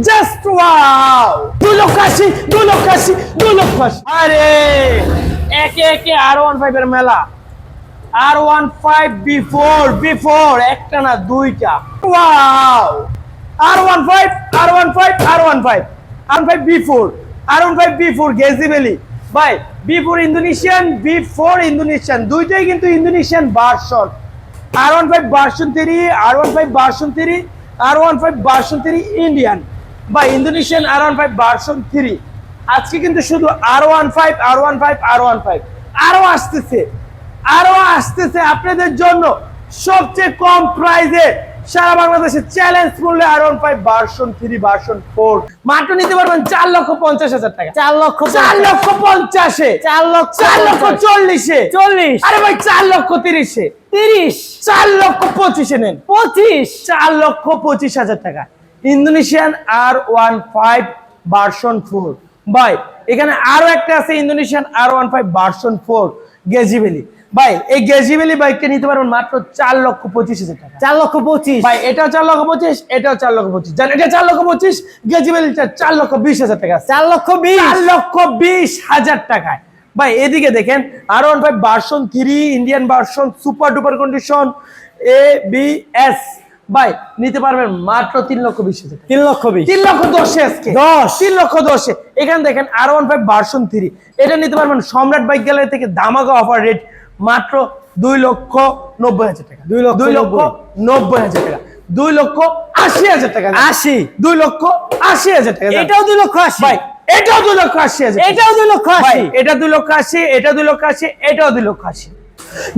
Just wow দুই লক্ষ আশি দুই লক্ষ আশি দুই লক্ষ আশি আরে একে একে আর ওয়ান ফাইভ এর মেলা R one five V four একটা না দুইটা wow R one five R one five R one five R five V four R one five V four গেজিবেলি ভাই V four Indonesian V four Indonesian দুইটাই কিন্তু Indonesian version R one five version three R one five version three R one five version three Indian বা Indonesian R one five version three আজকে কিন্তু শুধু আর one five R one five R one five আরও আসতেছে আরও আসতেছে আপনাদের জন্য সবচেয়ে কম প্রাইজে সারা বাংলাদেশে চ্যালেঞ্জ মূল্যে R one five version three version four মাত্র নিতে পারবেন চার লক্ষ পঞ্চাশ হাজার টাকা। চার লক্ষ চার লক্ষ পঞ্চাশে। চার লক্ষ চার লক্ষ চল্লিশে। চল্লিশ। আরে ভাই চার লক্ষ তিরিশে। তিরিশ। চার লক্ষ পঁচিশে নেন। পঁচিশ। চার লক্ষ পঁচিশ হাজার টাকা। Indonesian R one five version four. ভাই এখানে আরও একটা আছে Indonesian R one five version four গেজিবেলি ভাই এই গেজিবেলি বাইকটা নিতে পারবেন মাত্র চার লক্ষ পঁচিশ হাজার টাকা। চার লক্ষ পঁচিশ। ভাই এটাও চার লক্ষ পঁচিশ এটাও চার লক্ষ পঁচিশ। জান এটা চার লক্ষ পঁচিশ গেজিবেলিটা চার লক্ষ বিশ হাজার টাকা চার লক্ষ বিশ। চার লক্ষ বিশ হাজার টাকায়। ভাই এদিকে দেখেন R one five version three Indian version super duper condition A B S. ভাই নিতে পারবেন মাত্র তিন লক্ষ বিশ হাজার তিন লক্ষ বিশ তিন লক্ষ দশে আজকে দশ। তিন লক্ষ দশে এখানে দেখেন R one five version three এটা নিতে পারবেন সম্রাট বাইক গ্যালারি থেকে দামাগা অফার রেট মাত্র দুই লক্ষ নব্বই হাজার টাকা দুই লক্ষ দুই লক্ষ নব্বই হাজার টাকা দুই লক্ষ আশি হাজার টাকা আশি দুই লক্ষ আশি হাজার টাকা এটাও দুই লক্ষ আশি ভাই এটাও দুই লক্ষ আশি হাজার এটাও দুই লক্ষ আশি এটা দুই লক্ষ আশি এটা দুই লক্ষ আশি এটাও দুই লক্ষ আশি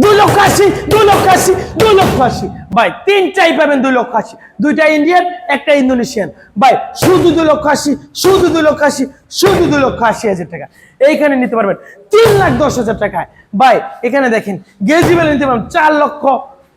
দুই লক্ষ আশি দুই লক্ষ আশি দুই লক্ষ আশি ভাই তিনটাই পাবেন দুই লক্ষ আশি দুইটা ইন্ডিয়ান একটা ইন্দোনেশিয়ান। ভাই শুধু দুই লক্ষ আশি শুধু দুই লক্ষ আশি শুধু দুই লক্ষ আশি হাজার টাকা। এইখানে নিতে পারবেন তিন লাখ দশ হাজার টাকায়। ভাই এখানে দেখেন গেজিবেল নিতে পারবেন চার লক্ষ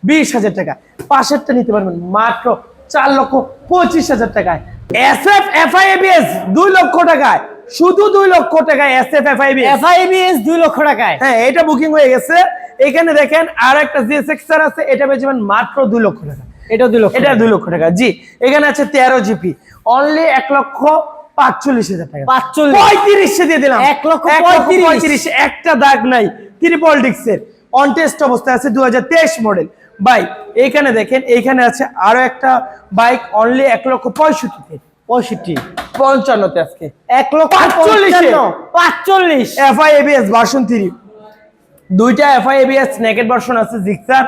বিশ হাজার টাকা। পাশেরটা নিতে পারবেন মাত্র চার লক্ষ পঁচিশ হাজার টাকায়। S F F I ABS দুই লক্ষ টাকায়। শুধু দুই লক্ষ টাকায় S F F I FI ABS দুই লক্ষ টাকায়। হ্যাঁ এটা বুকিং হয়ে গেছে। এখানে দেখেন আর একটা জিএসএক্স আছে এটা পেয়ে যাবেন মাত্র দুই লক্ষ টাকা। এটা দুই লক্ষ এটা দুই লক্ষ টাকা জি। এখানে আছে তেরো জিপি অনলি এক লক্ষ পাঁচচল্লিশ হাজার টাকা। পাঁচচল্লিশ। পঁয়ত্রিশে দিয়ে দিলাম। এক লক্ষ পঁয়ত্রিশ। একটা দাগ নাই। ত্রিপল ডিক্সের অন টেস্ট অবস্থায় আছে দু মডেল ভাই এইখানে দেখেন এইখানে আছে আরও একটা বাইক অনলি এক লক্ষ পঁয়ষট্টিতে। পঁয়ষট্টি। পঞ্চান্নতে আজকে। এক লক্ষ পাঁচচল্লিশে। পঞ্চান্ন, পাঁচচল্লিশ। এফআই এবিএস ভার্সন থ্রি দুইটা এফআই এবিএস নেকেট ভার্সন আছে জিক্সার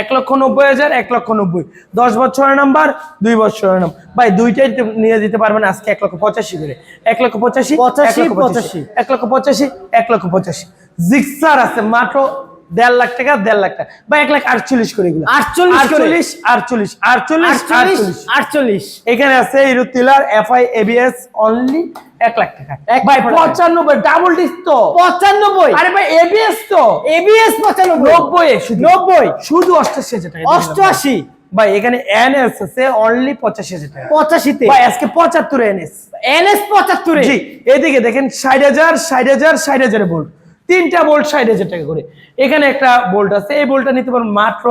এক লক্ষ নব্বই হাজার এক লক্ষ নব্বই। দশ বছরের নাম্বার দুই বছরের নাম ভাই দুইটাই নিয়ে দিতে পারবেন আজকে এক লক্ষ পঁচাশি করে। এক লক্ষ পঁচাশি পঁচাশি, পঁচাশি। এক লক্ষ পঁচাশি এক লক্ষ পঁচাশি। জিক্সার আছে মাত্র দেড় লাখ টাকা দেড় লাখ টাকা। বা এক লাখ আটচল্লিশ করে এগুলো। আটচল্লিশ আটচল্লিশ আটচল্লিশ আটচল্লিশ আটচল্লিশ এখানে আছে ইরুতিলার এফআই এবিএস অনলি এক লাখ টাকা। এক ভাই পঁচানব্বই ডাবল ডিস তো। পঁচানব্বই? আরে ভাই এবিএস তো। এবিএস পঁচানব্বই? নব্বই শুধু। নব্বই? শুধু অষ্টাশি হাজার টাকা। অষ্টআশি? ভাই এখানে এনএস আছে অনলি পঁচাশি হাজার টাকা। পঁচাশিতে? ভাই আজকে পঁচাত্তর এনএস। এনএস পঁচাত্তরে? জি এদিকে দেখেন ষাট হাজার ষাট হাজার ষাট হাজার বোল্ট তিনটা বোল্ট ষাট হাজার টাকা করে। এখানে একটা বোল্ট আছে এই বোল্টটা নিতে পারেন মাত্র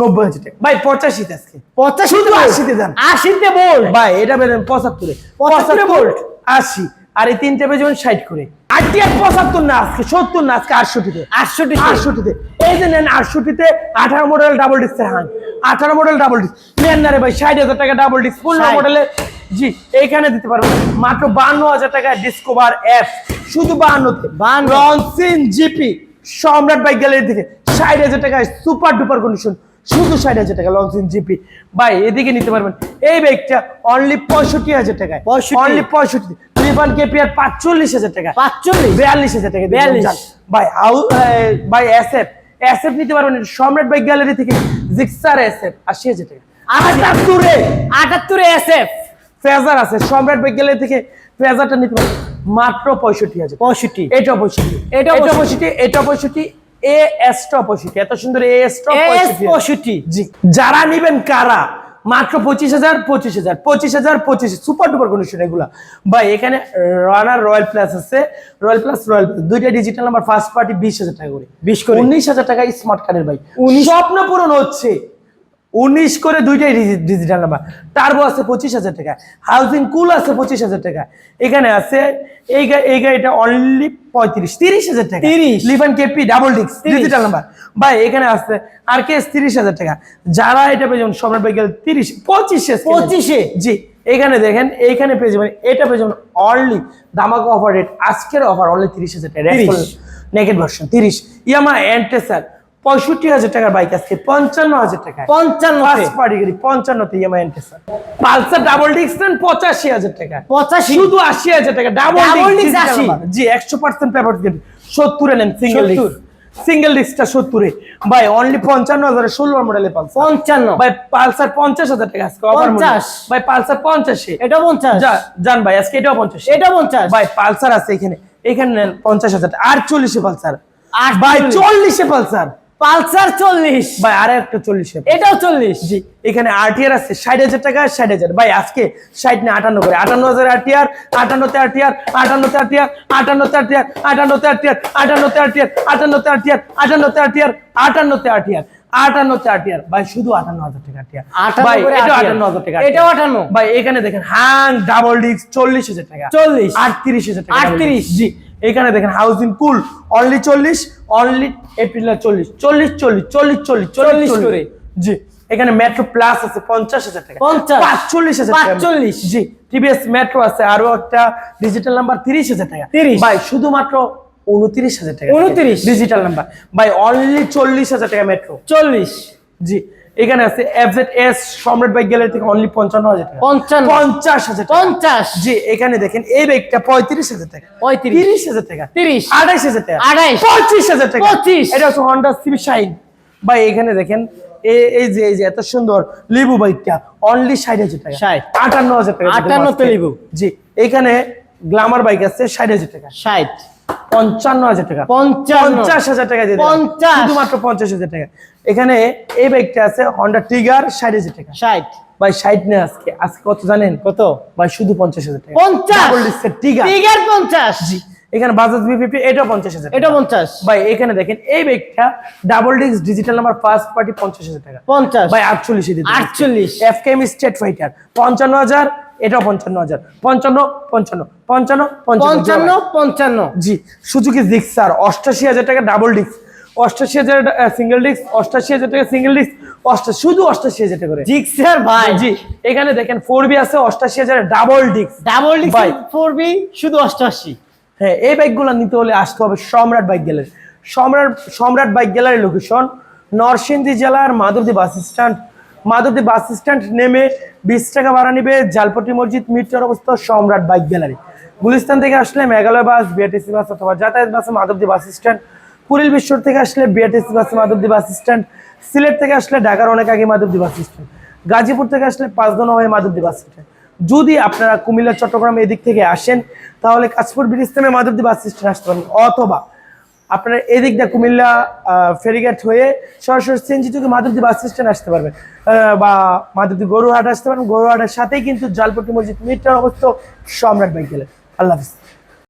নব্বই হাজার টাকা। ভাই পঁচাশিতে আজকে। পঁচাশি আশিতে যান আশিতে বল ভাই এটা বেরেন পঁচাত্তরে। পঁচাত্তরে বোল্ট আশি। আর এই তিনটা বেজবেন ষাট করে। আটটি আর পঁচাত্তর না আজকে সত্তর না আজকে আটষট্টিতে। আটষট্টি আটষট্টিতে। এই যে নেন আটষট্টিতে আঠারো মডেল ডাবল ডিস্কের হান আঠারো মডেল ডাবল ডিস্ক নেন না রে ভাই ষাট হাজার টাকা ডাবল ডিস্ক পনেরো 60 মডেলের জি এইখানে দিতে পারবেন মাত্র বান্ন হাজার টাকা ডিসকভার এফ শুধু বাহান্নতে 52 লঞ্চিন জিপি সম্রাট বাইক গ্যালারি থেকে ষাট হাজার টাকায় সুপার ডুপার কন্ডিশন শুধু ষাট হাজার টাকা লঞ্চিন জিপি। ভাই এদিকে নিতে পারবেন। এই বাইকটা অনলি পঁয়ষট্টি হাজার টাকায়। অনলি পঁয়ষট্টি ত্রিপান কেপিআর পাঁচচল্লিশ হাজার টাকা পাঁচচল্লিশ? বিয়াল্লিশ হাজার টাকা 42 যান। ভাই আউ ভাই এসএফ এসএফ নিতে পারবেন সম্রাট বাইক গ্যালারি থেকে জিক্সার এসএফ আশি হাজার টাকা। আটাত্তরে। আটাত্তরে। এসএফ ফেজার আছে সম্রাট বাইক গ্যালারি থেকে ফেজারটা নিতে পারবেন। মাত্র পঁয়ষট্টি হাজার। পঁয়ষট্টি। এটা পঁয়ষট্টি। এটা এটা পঁয়ষট্টি। এটা পঁয়ষট্টি এ এসটা পঁয়ষট্টি। এত সুন্দর এ এসটা এস পঁয়ষট্টি। জি। যারা নিবেন কারা? মাত্র পঁচিশ হাজার পঁচিশ হাজার পঁচিশ হাজার পঁচিশ সুপার ডুপার কন্ডিশন এগুলা। ভাই এখানে রানার রয়্যাল প্লাস আছে। রয়্যাল প্লাস রয়্যাল প্লাস দুইটা ডিজিটাল নাম্বার ফার্স্ট পার্টি বিশ হাজার টাকা করে। 20 করে। উনিশ হাজার টাকা স্মার্ট কার্ডের ভাই। স্বপ্ন পূরণ হচ্ছে। উনিশ করে দুইটাই ডিজিটাল নাম্বার টার্বো আছে পঁচিশ হাজার টাকা হাউজিং কুল আছে পঁচিশ হাজার টাকা। এখানে আছে এই গা- এই গাড়িটা অনলি পঁয়ত্রিশ তিরিশ হাজার টাকা। 30 লিভান কেপি ডাবল ডিক্স ডিজিটাল নাম্বার ভাই এখানে আছে আর কে তিরিশ হাজার টাকা। যারা এটা পেয়ে যাবেন সম্রাট বাইকেল তিরিশ পঁচিশে পঁচিশে? জি এখানে দেখেন এইখানে পেয়ে যাবেন এটা পেয়ে যাবেন অনলি দামাকা অফার রেট আজকের অফার অনলি তিরিশ হাজার টাকা। 30 নেগেট ভার্সন তিরিশ। ইয়ামা এন্টেসার পঁয়ষট্টি হাজার টাকার বাইক আজকে পঞ্চান্ন হাজার টাকা। পঞ্চান্ন পার্টি গাড়ি পঞ্চান্নতে এন্টেসার পালসার ডাবল ডিক্স নেন পঁচাশি হাজার টাকা। পঁচাশি। শুধু আশি হাজার টাকা ডাবল ডিক্স 80 জি একশো পার্সেন্ট পেপার সত্তরে নেন সিঙ্গেল 70 ডিক্স সিঙ্গেল ডিক্সটা সত্তরে। ভাই অনলি পঞ্চান্ন হাজার ষোলো মডেলে পালসার পঞ্চান্ন। ভাই পালসার পঞ্চাশ হাজার টাকা আজকে। 50 ভাই পালসার পঞ্চাশে। এটা পঞ্চাশ। যা জান ভাই আজকে এটাও পঞ্চাশ। এটা পঞ্চাশ। ভাই পালসার আছে এখানে। এখানে নেন পঞ্চাশ হাজার টাকা। আর চল্লিশে পালসার আর ভাই চল্লিশে পালসার পালসার চল্লিশ। ভাই আর একটা চল্লিশে এটাও চল্লিশ। জি এখানে আরটিআর আছে ষাট হাজার টাকা ষাট হাজার। ভাই আজকে ষাট না আটান্ন করে। আটান্ন হাজার আরটিআর আটান্নতে আরটিআর আটান্নতে আরটিআর আটান্নতে আরটিআর আটান্নতে আরটিআর আটান্নতে আরটিআর আটান্নতে আরটিআর আটান্নতে আরটিআর আটান্নতে আরটিআর আটান্নতে আরটিআর ভাই শুধু আটান্ন হাজার টাকা আরটিআর আটান্ন ভাই এটা আটান্ন হাজার টাকা এটাও আটান্ন। ভাই এখানে দেখেন হ্যাং ডাবল ডিস্ক চল্লিশ হাজার টাকা। চল্লিশ। আটত্রিশ হাজার টাকা 38 জি। এখানে দেখেন হাউজিং কুল অনলি চল্লিশ অনলি এপ্রিল চল্লিশ চল্লিশ চল্লিশ চল্লিশ চল্লিশ চল্লিশ 40 করে। জি এখানে মেট্রো প্লাস আছে পঞ্চাশ হাজার টাকা। 50 পাঁচচল্লিশ হাজার 45 জি টিভিএস মেট্রো আছে আরও একটা ডিজিটাল নাম্বার তিরিশ হাজার টাকা। 30 ভাই শুধুমাত্র উনত্রিশ হাজার টাকা। 29 ডিজিটাল নাম্বার ভাই অনলি চল্লিশ হাজার টাকা মেট্রো চল্লিশ। জি। এখানে আছে FZ S Samrat bike gallery থেকে অনলি পঞ্চান্ন হাজার টাকা। পঞ্চাশ হাজার টাকা। পঞ্চাশ। জি এখানে দেখেন এই ব্যাগটা পঁয়ত্রিশ হাজার টাকা। পঁয়ত্রিশ। তিরিশ হাজার টাকা। তিরিশ। আড়াইশ হাজার টাকা। আড়াইশ। পঁচিশ হাজার টাকা। 25 এটা হচ্ছে হন্ডা সিবি শাইন ভাই এখানে দেখেন এই যে এই যে এত সুন্দর লিবু বাইকটা অনলি ষাট হাজার টাকা। 60 আটান্ন হাজার টাকা। 58 তে লিবু। জি এখানে গ্লামার বাইক আছে ষাট হাজার টাকা। ষাট। পঞ্চান্ন হাজার টাকা। পঞ্চাশ হাজার টাকা দিয়ে পঞ্চাশ। শুধুমাত্র পঞ্চাশ হাজার টাকা। এখানে এই বাইকটা আছে হন্ডা টিগার ষাট হাজার টাকা। ষাট। ভাই ষাট নেই আজকে। আজকে কত জানেন? কত? ভাই শুধু পঞ্চাশ হাজার টাকা। পঞ্চাশ? টিগার টিগার পঞ্চাশ? জি। এখানে বাজাজ বি ফিফটি এটাও পঞ্চাশ হাজার এটা পঞ্চাশ। ভাই এখানে দেখেন এই ব্যাগটা double disc digital number first party পঞ্চাশ হাজার টাকা। পঞ্চাশ। ভাই আটচল্লিশে আটচল্লিশ। এফ কেম স্টেট ফাইটার পঞ্চান্ন হাজার। এটাও পঞ্চান্ন হাজার। পঞ্চান্ন পঞ্চান্ন পঞ্চান্ন পঞ্চান্ন। পঞ্চান্ন জি সুজুকি জিক্সার অষ্টাশি হাজার টাকা ডাবল ডিস্ক অষ্টাশি হাজার সিঙ্গেল ডিস্ক অষ্টাশি হাজার টাকা সিঙ্গেল ডিস্ক শুধু অষ্টাশি হাজার টাকা করে। জিক্সার ভাই। জি এখানে দেখেন ফোর বি আছে অষ্টাশি হাজার ডাবল ডিস্ক ডাবল ভাই। ফোর বি শুধু অষ্টআশি হ্যাঁ এই বাইকগুলো নিতে হলে আসতে হবে সম্রাট বাইক গ্যালারি সম্রাট সম্রাট বাইক গ্যালারি লোকেশন নরসিংদী জেলার Madhabdi bus stand Madhabdi bus stand নেমে বিশ টাকা ভাড়া নিবে জালপটি মসজিদ মিটার অবস্থা সম্রাট বাইক গ্যালারি। গুলিস্তান থেকে আসলে মেঘালয় বাস বিআরটিসি বাস অথবা যাতায়াত বাসে মাধবদী বাস স্ট্যান্ড। কুড়িল বিশ্বর থেকে আসলে বিআরটিসি বাসে মাধবদী বাস স্ট্যান্ড। সিলেট থেকে আসলে ঢাকার অনেক আগে মাধবদী বাস স্ট্যান্ড। গাজীপুর থেকে আসলে পাঁচদোনা হয়ে মাধবদী বাস স্ট্যান্ড। যদি আপনারা কুমিল্লা, চট্টগ্রাম এদিক থেকে আসেন, তাহলে কাশপুর ব্রিজ থেকে মাধবদী বাস স্ট্যান্ড আসতে পারেন অথবা আপনারা এদিক দিয়ে কুমিল্লা ফেরিঘাট হয়ে সরাসরি সিএনজি থেকে মাধবদী বাস স্ট্যান্ড আসতে পারবেন। বা মাধবদী গরুহাট আসতে পারবেন। গরুহাটের সাথেই কিন্তু জালপট্টি মসজিদ মিটার অবস্থ সম্রাট বাইক গেলে আল্লাহ হাফিজ।